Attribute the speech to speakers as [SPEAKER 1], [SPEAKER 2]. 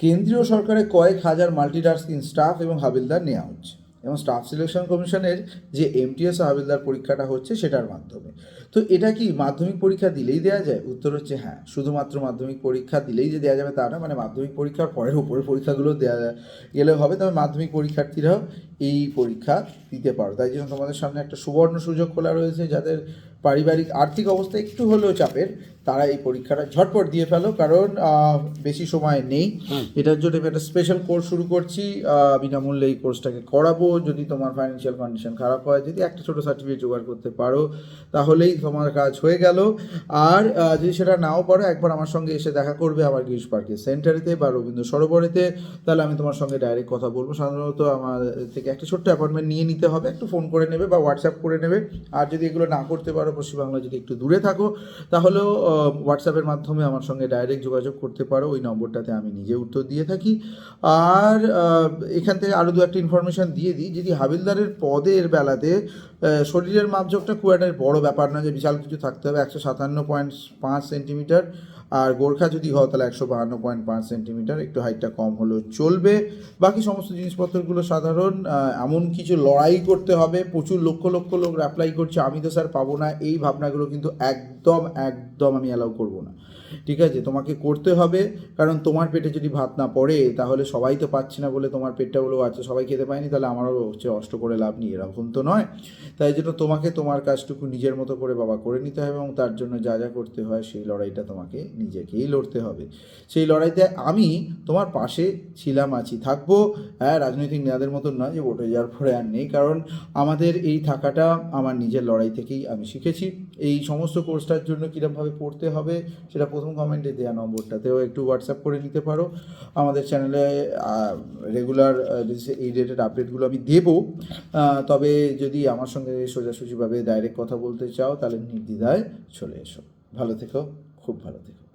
[SPEAKER 1] কেন্দ্রীয় সরকারে কয়েক হাজার মাল্টিটাস্কিং স্টাফ এবং হাবিলদার নেওয়া হচ্ছে। এবং স্টাফ সিলেকশন কমিশনের যে এমটিএস হাবিলদার পরীক্ষাটা হচ্ছে সেটার মাধ্যমে। তো এটা কি মাধ্যমিক পরীক্ষা দিলেই দেওয়া যায়? উত্তর হচ্ছে হ্যাঁ শুধুমাত্র মাধ্যমিক পরীক্ষা দিলেই যে দেওয়া যাবে তা না মানে মাধ্যমিক পরীক্ষার পরের উপরের পরীক্ষাগুলো দেওয়া গেলে হবে, তবে মাধ্যমিক পরীক্ষার্থীরাও এই পরীক্ষা দিতে পারো। তাই জন্য তোমাদের সামনে একটা সুবর্ণ সুযোগ খোলা রয়েছে, যাদের পারিবারিক আর্থিক অবস্থা একটু হলেও চাপের তারা এই পরীক্ষাটা ঝটপট দিয়ে ফেলো কারণ বেশি সময় নেই। এটার জন্য আমি একটা স্পেশাল কোর্স শুরু করছি। বিনামূল্যে এই কোর্সটাকে করাবো। যদি তোমার ফাইন্যান্সিয়াল কন্ডিশন খারাপ হয় যদি একটা ছোটো সার্টিফিকেট জোগাড় করতে পারো তাহলেই তোমার কাজ হয়ে গেল। আর যদি সেটা নাও পারো একবার আমার সঙ্গে এসে দেখা করবে আমার গিরিশ পার্কের সেন্টারেতে বা রবীন্দ্র সরোবরেতে। তাহলে আমি তোমার সঙ্গে ডাইরেক্ট কথা বলব। সাধারণত আমার থেকে একটা ছোট্ট অ্যাপয়েন্টমেন্ট নিয়ে নিতে হবে। একটু ফোন করে নেবে বা হোয়াটসঅ্যাপ করে নেবে। আর যদি এগুলো না করতে পারো পশ্চিমবাংলা যদি একটু দূরে থাকো তাহলেও হোয়াটসঅ্যাপের মাধ্যমে আমার সঙ্গে ডাইরেক্ট যোগাযোগ করতে পারো। ওই নম্বরটাতে আমি নিজে উত্তর দিয়ে থাকি। আর এখান থেকে আরও দু একটা ইনফরমেশান দিয়ে দিই। যদি হাবিলদারের পদের বেলাতে শরীরের মাপজোকটা খুব একটা বড় ব্যাপার না যে বিশাল কিছু থাকতে হবে। একশো সাতান্ন পয়েন্ট পাঁচ সেন্টিমিটার। আর গোর্খা যদি হও তাহলে একশো বাহান্ন পয়েন্ট পাঁচ সেন্টিমিটার। একটু হাইটটা কম হলেও চলবে। বাকি সমস্ত জিনিসপত্রগুলো সাধারণ এমন কিছু লড়াই করতে হবে। প্রচুর লক্ষ লক্ষ লোক অ্যাপ্লাই করছে। আমি তো স্যার পাবো না। এই ভাবনাগুলো কিন্তু একদম একদম আমি অ্যালাউ করব না। ঠিক আছে? তোমাকে করতে হবে। কারণ তোমার পেটে যদি ভাত না পড়ে, তাহলে সবাই তো পাচ্ছে না বলে তোমার পেটটা বলেও আছে সবাই খেতে পায়নি, তাহলে আমারও হচ্ছে অষ্ট করে লাভ নেই। এরকম তো নয়। তাই জন্য তোমাকে তোমার কাজটুকু নিজের মতো করে বাবা করে নিতে হবে এবং তার জন্য যা যা করতে হয় সেই লড়াইটা তোমাকে নিজেকেই লড়তে হবে। সেই লড়াইতে আমি তোমার পাশে ছিলাম, আছি, থাকব। হ্যাঁ রাজনৈতিক নেতাদের মতন নয় যে ভোটে যাওয়ার পরে আর নেই, কারণ আমাদের এই থাকাটা আমার নিজের লড়াই থেকেই আমি শিখেছি। এই সমস্ত কোর্সটার জন্য কীরকমভাবে পড়তে হবে সেটা প্রথম কমেন্টে দেওয়া নম্বরটাতেও একটু হোয়াটসঅ্যাপ করে নিতে পারো। আমাদের চ্যানেলে রেগুলার এই রিলেটেড আপডেটগুলো আমি দেবো তবে যদি আমার সঙ্গে সোজাসুজিভাবে ডাইরেক্ট কথা বলতে চাও তাহলে নির্দ্বিধায় চলে এসো। ভালো থেকো খুব ভালো থেকো।